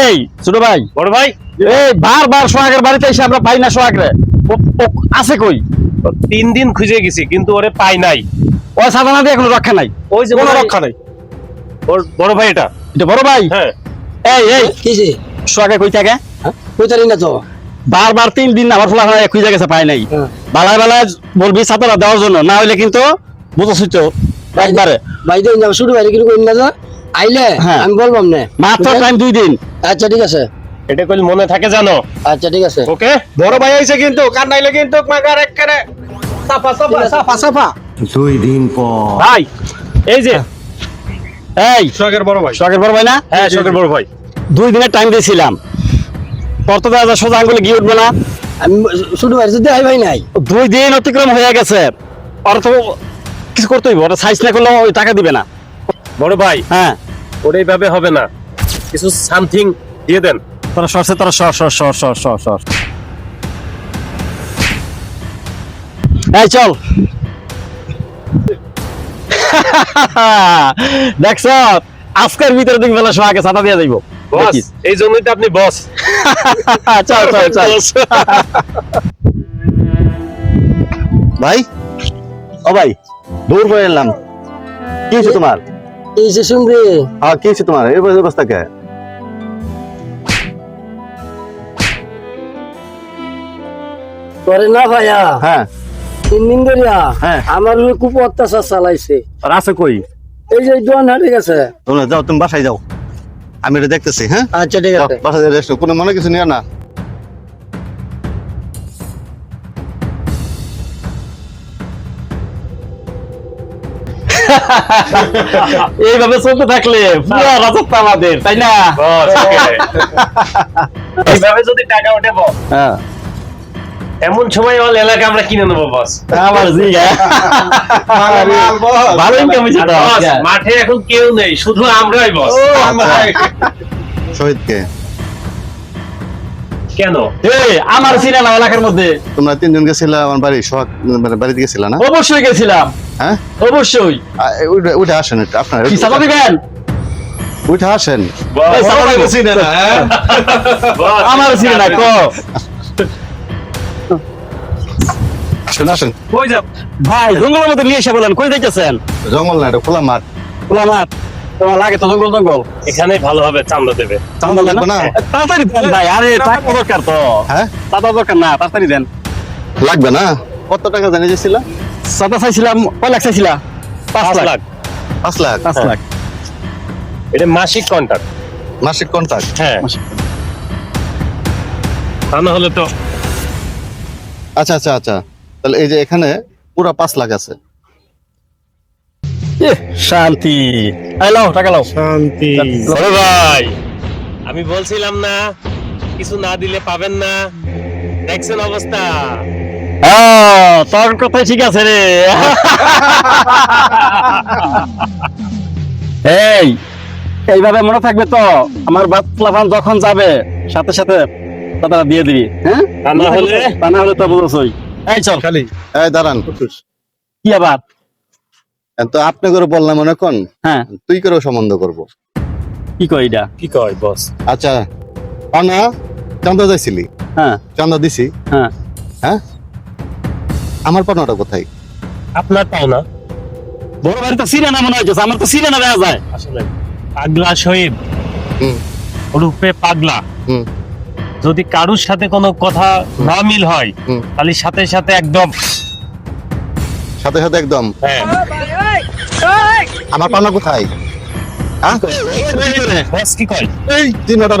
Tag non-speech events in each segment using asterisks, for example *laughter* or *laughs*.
এই ছোট ভাই। বড় ভাই? এই বারবার সোহাগের বাড়িতে এসে আমরা পাই না সোহাগ রে ও- ও আছে কই? তিন দিন খুঁজে গেছি কিন্তু ওরে পাই নাই। ও সাধারণত দিয়ে কোনো রক্ষা নাই। ওই যে কোনো রক্ষা নাই। ওর বড় ভাই এটা? এটা বড় ভাই? হ্যাঁ। এই এই। কিসে সোহাগে কই থাকে? কইতারি না তো? বারবার তিন দিন আমার ফুলা খুঁজে গেছে পাই নাই। হ্যাঁ। বালায় বালায় বলবি ছাত্ররা দেওয়ার জন্য না হইলে কিন্তু বুঝছিস তো একবারে। বাইরে যাও শুরু বাইরে কিন্তু কইন না আইলে হ্যাঁ। আমি বলবাম না মাত্র টাইম দুই দিন। আচ্ছা ঠিক আছে। এটা কইলে মনে থাকে জানো? আচ্ছা ঠিক আছে। ওকে? বড় ভাই আইছে কিন্তু কার নাইলে কিন্তু মাগার একবারে সাফা সাফা সাফা সাফা দুই দিন পর। ভাই এই যে এই সোহাগের বড় ভাই। সোহাগের বড় ভাই না? হ্যাঁ শোকের বড় ভাই। দুই দিনের টাইম দিয়েছিলাম। তোর তো দাদা সোজা আঙ্গুলে গিয়ে উঠবে না। আমি শুরু বাইরে যদি আই ভাই নাই। দুই দিন অতিক্রম হয়ে গেছে। ওর তো কিছু করতে হইব ওটা সাইজ না করলে ওই টাকা দিবে না। বড় ভাই হ্যাঁ। ওর এইভাবে হবে না। কিছু সামথিং দিয়ে দেন। তোরা সরছে তোরা সর সর সর সর সর সর। এই চল। *laughs* দেখছ? আজকের ভিতরে দিন বেলা সোহাগে ছাতা দিয়ে যাইব। বস এই জন্যই তো আপনি বস। *laughs* চল চল চল। ভাই? ও ভাই দূর করে এলাম। কি হয়েছে তোমার? এই যে হ্যাঁ কি তোমার? এই অবস্থা কে? করে না ভাইয়া হ্যাঁ। তিন দিন ধরিয়া হ্যাঁ। আমার উপরে খুব অত্যাচার চালাইছে। আর আছে কই? এই যে দোয়ান হাটে গেছে। তোমরা যাও তুমি বাসায় যাও। আমি এটা দেখতেছি হ্যাঁ? আচ্ছা ঠিক আছে। বাসায় রেস্ট কোনো মনে কিছু নিও না। এইভাবে চলতে থাকলে পুরো রাজত্ব আমাদের তাই না? এইভাবে যদি টাকা বস। হ্যাঁ। এমন সময় অল এলাকা আমরা কিনে নেব বস। আমার জিগা। ভালো ইনকাম হয়েছে তো। বস, মাঠে এখন কেউ নেই শুধু আমরাই বস। শহীদকে। কেন? এই আমার সিনেমা এলাকার মধ্যে। তোমরা তিনজন গেছিলা আমার বাড়ি সোহাগ মানে বাড়িতে গেছিলা না? অবশ্যই গেছিলাম। হ্যাঁ? অবশ্যই। উঠে আসেন একটু, আপনার কি চাপা দিবেন উঠে আসেন। চাপা আমার সিনেমা ক আসেন আসেন। ভাই জঙ্গলের মধ্যে নিয়ে এসে বলেন কই দেখেছেন জঙ্গল না এটা খোলা মাঠ। খোলা মাঠ? তোমার লাগে তো জঙ্গল জঙ্গল? এখানে ভালো হবে দেবে। না? তাড়াতাড়ি দেন ভাই আরে টাকা দরকার তো। হ্যাঁ? টাকা দরকার না তাড়াতাড়ি দেন। লাগবে না? কত টাকা জানিয়ে চাইছিলাম কয় লাখ চাইছিলাম পাঁচ লাখ। পাঁচ লাখ পাঁচ লাখ। এটা মাসিক কন্ট্রাক্ট মাসিক কন্ট্রাক্ট হ্যাঁ। তা না হলে তো আচ্ছা আচ্ছা আচ্ছা। তাহলে এই যে এখানে পুরো পাঁচ লাখ আছে। শান্তি। লাও টাকা লাও শান্তি। ভাই আমি বলছিলাম না কিছু না দিলে পাবেন না। দেখছেন অবস্থা? হ্যাঁ, তোর কথাই ঠিক আছে রে। এই এইভাবে মনে থাকবে তো আমার বাতলাফান যখন যাবে সাথে সাথে তারা দিয়ে দিবি। হ্যাঁ? তা না হলে? তা? না হলে তো বুঝছই এই চল। খালি। এই দাঁড়ান। কি আবার? তো আপনি করে বললাম মনে কোন হ্যাঁ। তুই করে সম্বন্ধ করব। কি কই এটা? কি কয় বস? আচ্ছা। না চান্দা যাইছিলি? হ্যাঁ। চান্দা দিছি। হ্যাঁ। হ্যাঁ? আমার পাওনাটা কোথায়? আপনার তাও না। বড় বাড়ি তো সিনে না মনে হচ্ছে আমার তো সিনে না দেখা যায়। আসলে। পাগলা শহীদ। রূপে পাগলা। যদি কারুর সাথে কোনো কথা না মিল হয়। তাহলে সাথে সাথে একদম। সাথে সাথে একদম। হ্যাঁ। আমার পাওনা কোথায়? হ্যাঁ? কি কয়? এই তিন হাজার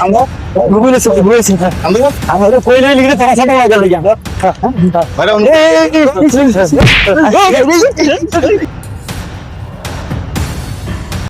আমার কাছে একটা বড় কেস দেখছ বড় কেস দেখা যায় টাকা লাগবে না টাকা আসলে বুঝতে পারি না ভাই বাইরে